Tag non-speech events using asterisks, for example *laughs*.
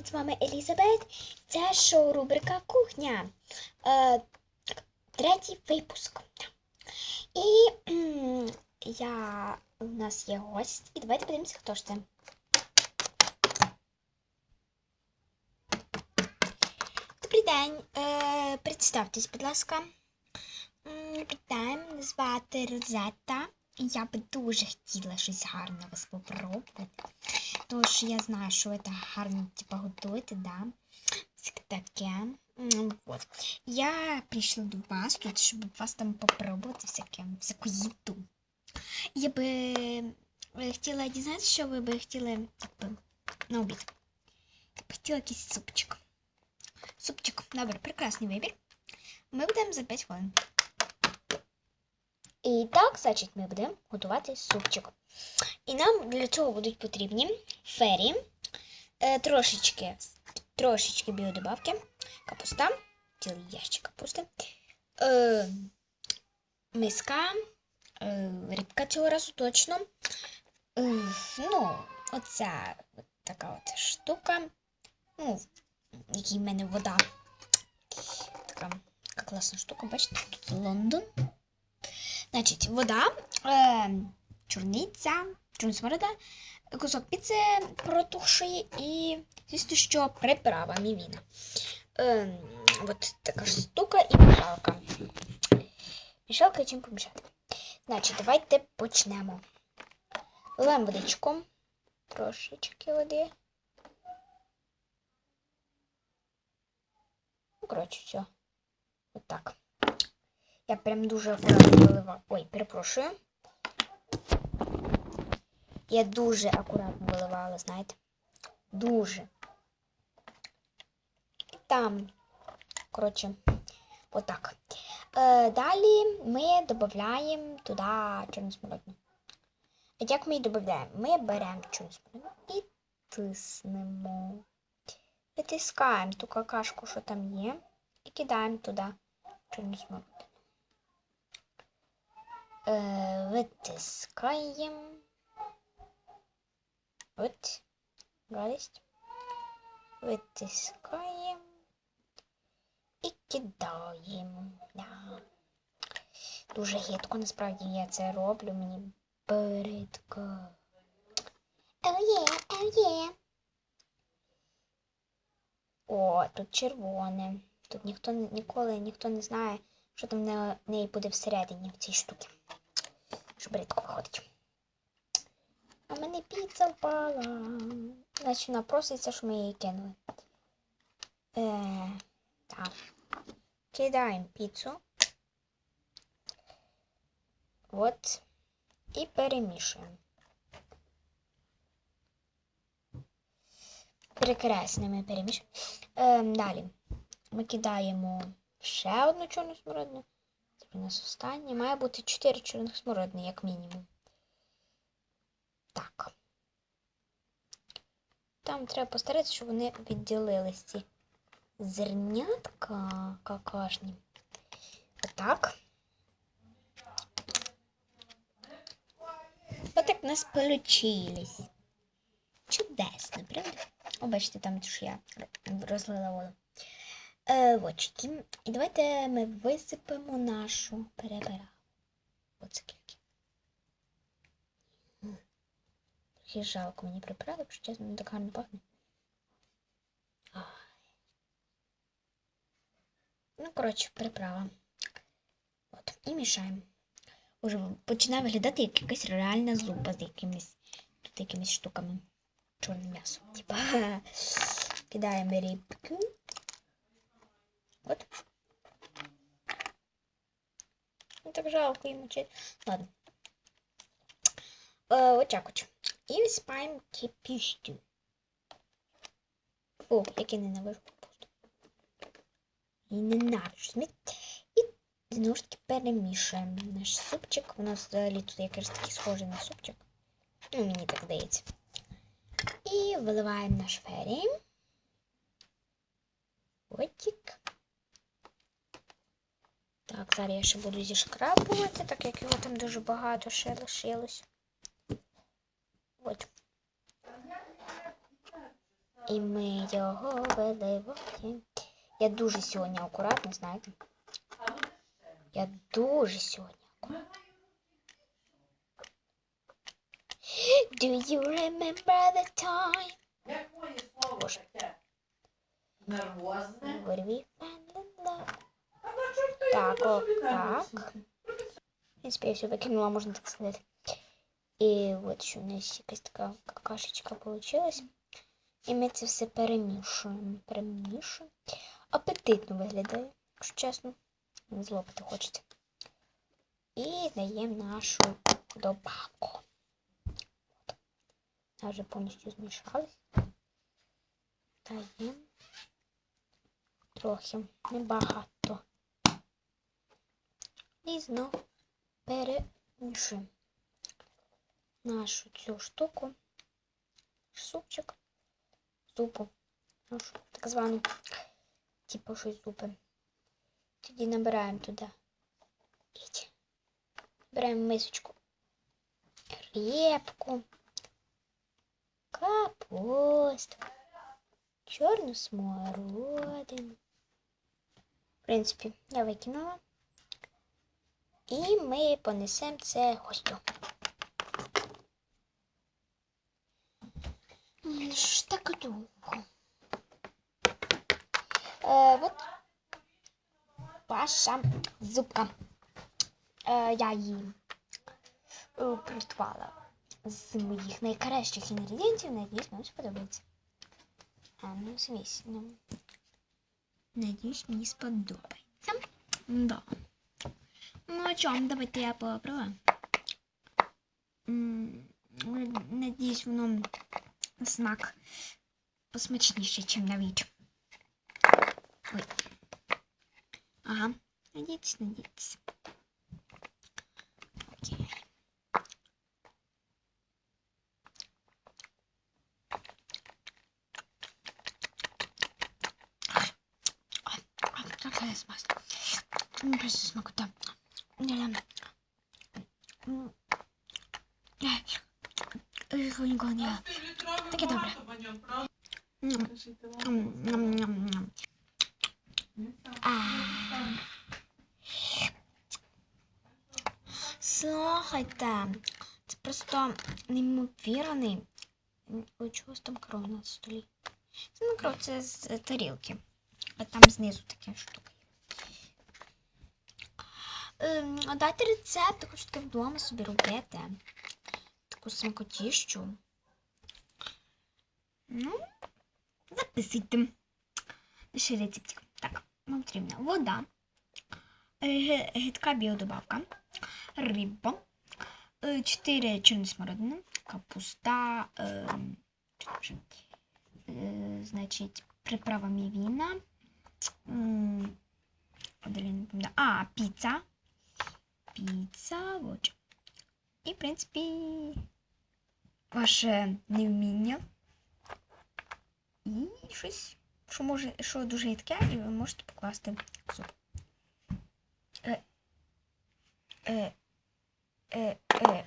Привіт, з вами Елізабет. Це шоу рубрика Кухня. Е, третій випуск. І я у нас є гость. І давайте подивимося, хто ж це. Добрий день. Е, представтесь, будь ласка. Вітаю, мене звати Розетта. Я би дуже хотіла щось гарне вас попробувати. Що я знаю, що ви так гарно типа, готуєте, да? Це таке. Вот. Я прийшла до вас тут, щоб вас там попробувати всяке, всяку їду. Я би е, хотіла дізнатися, що ви би хотіли якби, на обід. Я б хотіла якийсь супчик. Супчик. Добре, прекрасний вибір. Ми будемо за 5 хвилин. І так, значить, ми будемо готувати супчик. І нам для цього будуть потрібні фері, е, трошечки, трошечки біодобавки, капуста, цілий ящик капусти, е, миска, е, рибка цього разу точно. Е, ну, оця от така от штука. Ну, в якій в мене вода. Така, класна штука, бачите, тут Лондон. Значить, вода, е, чорниця, чорна сморода, кусок піци протухшої і, звісно, що приправа мівіна. Е, от така ж штука і мішалка. Мішалка чим помішати. Значить, давайте почнемо. Вливаємо водичку. Трошечки води. Ну, коротше, все. От так. Я прям дуже акуратно виливаю. Ой, перепрошую. Я дуже акуратно виливала, знаєте. Дуже. Там, коротше, отак. Е, далі ми додаємо туди чорну. А як ми її додаємо? Ми беремо чорну смородину і тиснемо. Витискаємо ту какашку, що там є, і кидаємо туди чорну смородину. Е, витискаємо. От, гадость. Витискаємо і кидаємо. Да. Дуже гидко, насправді я це роблю, мені бридко. Оє, оє. О, тут червоне. Тут ніхто ніколи ніхто не знає, що там в неї буде всередині в цій штуці. Що бридко виходить. Мене піца впала. Значить, вона проситься, що ми її кинули. Е, так. Кидаємо піцу. От. І перемішуємо. Прекрасно ми перемішуємо. Е, далі. Ми кидаємо ще одну чорну смородину. Це у нас останнє. Має бути 4 чорних смородини, як мінімум. Так. Там треба постаратися, щоб вони відділились ці зернятка какашні. Отак. Отак в нас получились. Чудесно, правда? О, бачите, там що я розлила воду. Е, от. І давайте ми висипемо нашу перебирав. Оце скільки. Жалко мені приправи, що чесно, не так гарно пахне. Ну, коротше, приправа. От, і мішаємо. Уже починає виглядати як якась реальна зупа з якимись тут якимись штуками. Чорним м'ясом. Типа. *laughs* Кидаємо рибку. От. Ну так жалко їм мочити. Ладно. Е, от так от. І висипаємо кипіштю. О, як я ненавижу капусту. І ненавижу сміт. І знову ж таки перемішуємо наш супчик. У нас взагалі тут якийсь такий схожий на супчик. Ну, мені так здається. І виливаємо наш фері. Отік. Так, зараз я ще буду зішкрабувати, так як його там дуже багато ще лишилось. От. І ми його вели в огонь. Я дуже сьогодні акуратна, знаєте. Я дуже сьогодні акуратна. Do you remember the time Як моє слово Боже. таке? Нервозне? when we fell in love? А на чому ти Так, його о, собі так. навісити? В принципі, я все викинула, можна так сказати. І от що у нас якась така какашечка получилась. І ми це все перемішуємо. Перемішуємо. Апетитно виглядає, якщо чесно. Злопити хочеться. І даємо нашу добавку. Вона вже повністю змішалась. Даємо трохи, небагато. І знов перемішуємо нашу цю штуку, супчик, зупу, нашу так звану, типу щось зупи. Тоді набираємо туди. Беремо мисочку. Репку, капусту, чорну смородину. В принципі, я викинула. І ми понесемо це гостю. М, Ж так довго. Е, от ваша зубка. Е, я її е, приготувала з моїх найкращих інгредієнтів. Надіюсь, вам сподобається. А, ну, звісно. Надіюсь, мені сподобається. Да. Ну, о чем? Давайте я попробую. М, Надіюсь, воно на смак посмачніше, ніж на вид. Ой. Ага. Надійтесь, надійтесь. Смачно. Ну, Просто смакота. Да. М. Ай, ой, ніколи не. Літровий Таке добре. Слухайте, це просто неймовірний. Ой, чогось там кров на столі. Це не кров, це з тарілки. А там знизу таке штука. Ем, дайте рецепт, хочу таке вдома собі робити. Таку смакотіщу. Ну, записуйте. Ще рецептик. Так, нам потрібна вода, е, гидка біодобавка, риба, 4 чорні смородини, капуста? Е, значить, приправа мівіна, а, піца, піца, вот. І, в принципі, ваше невміння. І щось, що може, що дуже рідке, і ви можете покласти в суп. Е, е, е, е,